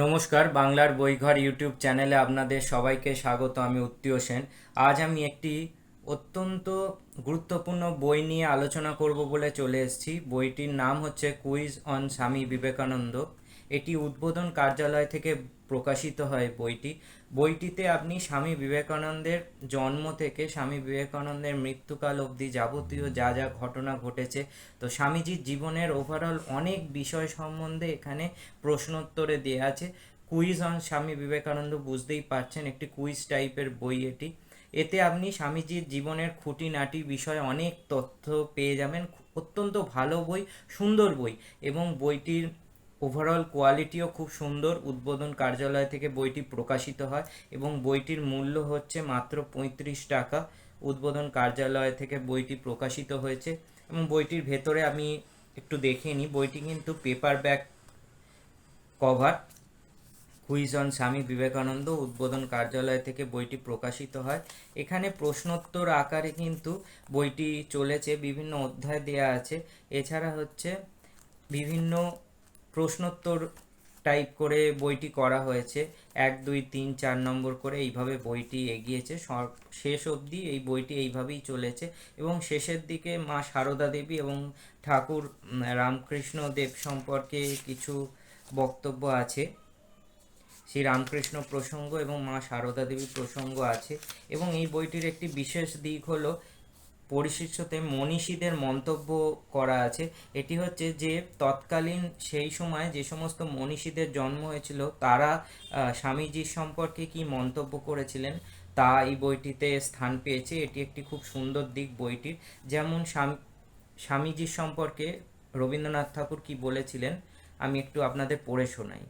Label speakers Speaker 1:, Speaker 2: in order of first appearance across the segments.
Speaker 1: নমস্কার, বাংলার বইঘর ইউটিউব চ্যানেলে আপনাদের সবাইকে স্বাগত, আমি উত্তীয় সেন। আজ আমি একটি অত্যন্ত গুরুত্বপূর্ণ বই নিয়ে আলোচনা করব বলে চলে এসেছি। বইটির নাম হচ্ছে কুইজ অন স্বামী বিবেকানন্দ এটি উদ্বোধন কার্যালয় থেকে প্রকাশিত হয় বইটি। বইটিতে আপনি স্বামী বিবেকানন্দের জন্ম থেকে স্বামী বিবেকানন্দের মৃত্যুকাল অবধি যাবতীয় যা যা ঘটনা ঘটেছে, তো স্বামীজির জীবনের ওভারঅল অনেক বিষয় সম্বন্ধে এখানে প্রশ্নোত্তরে দেওয়া আছে। কুইজ অন স্বামী বিবেকানন্দ বুঝতেই পারছেন, একটি কুইজ টাইপের বই এটি। এতে আপনি স্বামীজির জীবনের খুঁটিনাটি বিষয়ে অনেক তথ্য পেয়ে যাবেন। অত্যন্ত ভালো বই, সুন্দর বই এবং বইটির ওভারঅল কোয়ালিটিও খুব সুন্দর। উদ্বোধন কার্যালয় থেকে বইটি প্রকাশিত হয় এবং বইটির মূল্য হচ্ছে মাত্র পঁয়ত্রিশ টাকা। উদ্বোধন কার্যালয় থেকে বইটি প্রকাশিত হয়েছে এবং বইটির ভেতরে আমি একটু দেখে নিই। বইটি কিন্তু paper back cover quiz on Swami Vivekananda, Udbodhan কার্যালয় থেকে বইটি প্রকাশিত হয়। এখানে প্রশ্নোত্তর আকারে কিন্তু বইটি চলেছে, বিভিন্ন অধ্যায় দেয়া আছে। এছাড়া হচ্ছে বিভিন্ন প্রশ্নোত্তর টাইপ করে বইটি করা হয়েছে। এক, দুই, তিন, চার নম্বর করে এইভাবে বইটি এগিয়েছে। শেষ অবধি এই বইটি এইভাবেই চলেছে এবং শেষের দিকে মা সারদা দেবী এবং ঠাকুর রামকৃষ্ণ দেব সম্পর্কে কিছু বক্তব্য আছে। শ্রী রামকৃষ্ণ প্রসঙ্গ এবং মা সারদা দেবী প্রসঙ্গ আছে এবং এই বইটির একটি বিশেষ দিক হলো পরিশিষ্টতে মনীষীদের মন্তব্য করা আছে। এটি হচ্ছে যে, তৎকালীন সেই সময় যে সমস্ত মনীষীদের জন্ম হয়েছিল, তারা স্বামীজির সম্পর্কে কি মন্তব্য করেছিলেন, তা এই বইটিতে স্থান পেয়েছে। এটি একটি খুব সুন্দর দিক বইটির যেমন স্বামী, স্বামীজির সম্পর্কে রবীন্দ্রনাথ ঠাকুর কি বলেছিলেন, আমি একটু আপনাদের পড়ে শোনাই।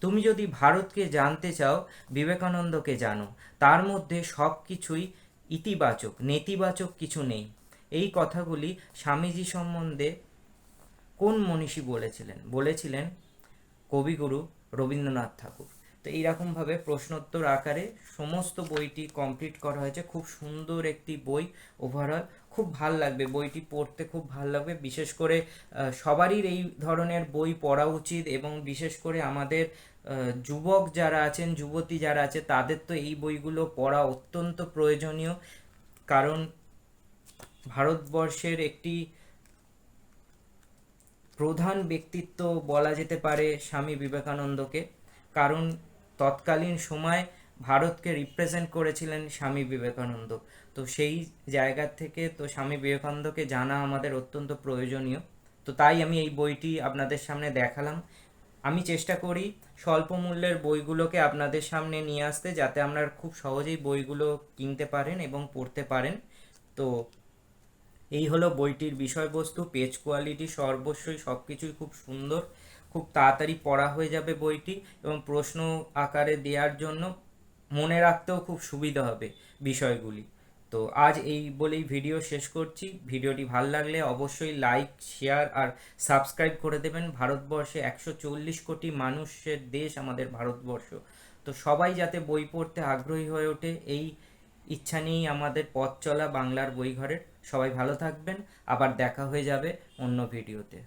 Speaker 1: তুমি যদি ভারতকে জানতে চাও, বিবেকানন্দকে জানো। তার মধ্যে সব কিছুই ইতিবাচক, নেতিবাচক কিছু নেই। এই কথাগুলি স্বামীজি সম্বন্ধে কোন মনীষী বলেছিলেন? বলেছিলেন কবিগুরু রবীন্দ্রনাথ ঠাকুর। তো এইরকমভাবে প্রশ্নোত্তর আকারে সমস্ত বইটি কমপ্লিট করা হয়েছে। খুব সুন্দর একটি বই ওভারঅল খুব ভালো লাগবে, বইটি পড়তে খুব ভালো লাগবে। বিশেষ করে সবারই এই ধরনের বই পড়া উচিত এবং বিশেষ করে আমাদের যুবক যারা আছেন, যুবতী যারা আছে, তাদের তো এই বইগুলো পড়া অত্যন্ত প্রয়োজনীয়। কারণ ভারতবর্ষের একটি প্রধান ব্যক্তিত্ব বলা যেতে পারে স্বামী বিবেকানন্দকে। কারণ তৎকালীন সময় ভারতকে রিপ্রেজেন্ট করেছিলেন স্বামী বিবেকানন্দ। তো সেই জায়গা থেকে তো স্বামী বিবেকানন্দকে জানা আমাদের অত্যন্ত প্রয়োজনীয়। তো তাই আমি এই বইটি আপনাদের সামনে দেখালাম। আমি চেষ্টা করি স্বল্প মূল্যের বইগুলোকে আপনাদের সামনে নিয়ে আসতে যাতে আপনারা খুব সহজেই বইগুলো কিনতে পারেন এবং পড়তে পারেন। তো এই হলো বইটির বিষয়বস্তু, পেজ কোয়ালিটি সর্বস্বই সব কিছুই খুব সুন্দর। খুব তাড়াতাড়ি পড়া হয়ে যাবে বইটি এবং প্রশ্ন আকারে দেওয়ার জন্য মনে রাখতেও খুব সুবিধা হবে বিষয়গুলি। তো আজ এই বলেই ভিডিও শেষ করছি। ভিডিওটি ভালো লাগলে অবশ্যই লাইক শেয়ার আর সাবস্ক্রাইব করে দেবেন। ভারতবর্ষে একশো চল্লিশ কোটি মানুষের দেশ আমাদের ভারতবর্ষ। তো সবাই যাতে বই পড়তে আগ্রহী হয়ে ওঠে, এই ইচ্ছা নিয়েই আমাদের পথ চলা বাংলার বইঘরের। সবাই ভালো থাকবেন। আবার দেখা হয়ে যাবে অন্য ভিডিওতে